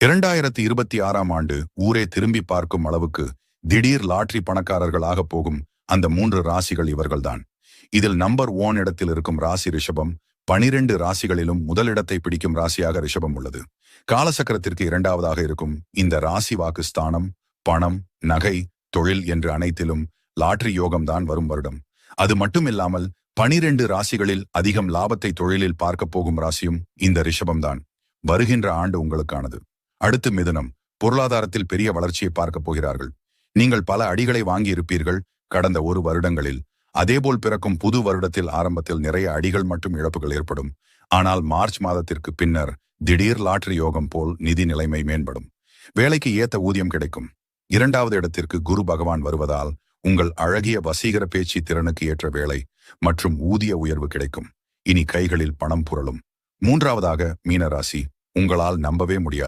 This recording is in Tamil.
இரண்டாயிரத்தி இருபத்தி ஆறாம் ஆண்டு ஊரே திரும்பி பார்க்கும் அளவுக்கு திடீர் லாட்ரி பணக்காரர்களாக போகும் அந்த மூன்று ராசிகள் இவர்கள்தான். இதில் நம்பர் ஓன் இடத்தில் இருக்கும் ராசி ரிஷபம் பனிரெண்டு ராசிகளிலும் முதலிடத்தை பிடிக்கும் ராசியாக ரிஷபம் உள்ளது. காலசக்கரத்திற்கு இரண்டாவதாக இருக்கும் இந்த ராசி வாக்கு ஸ்தானம் பணம் நகை தொழில் என்று அனைத்திலும் லாட்ரி யோகம்தான் வரும் வருடம். அது மட்டுமில்லாமல் பனிரெண்டு ராசிகளில் அதிகம் லாபத்தை தொழிலில் பார்க்கப் போகும் ராசியும் இந்த ரிஷபம்தான் வருகின்ற ஆண்டு உங்களுக்கானது. அடுத்து மிதுனம் பொருளாதாரத்தில் பெரிய வளர்ச்சியை பார்க்கப் போகிறார்கள். நீங்கள் பல அடிகளை வாங்கி இருப்பீர்கள் கடந்த ஒரு வருடங்களில். அதேபோல் பிறக்கும் புது வருடத்தில் ஆரம்பத்தில் நிறைய அடிகள் மற்றும் இழப்புகள் ஏற்படும். ஆனால் மார்ச் மாதத்திற்கு பின்னர் திடீர் லாட்டரி யோகம் போல் நிதி நிலைமை மேம்படும். வேலைக்கு ஏத்த ஊதியம் கிடைக்கும். இரண்டாவது இடத்திற்கு குரு பகவான் வருவதால் உங்கள் அழகிய வசீகர பேச்சு திறனுக்கு ஏற்ற வேலை மற்றும் ஊதிய உயர்வு கிடைக்கும். இனி கைகளில் பணம் புரளும். மூன்றாவதாக மீனராசி உங்களால் நம்பவே முடியாது.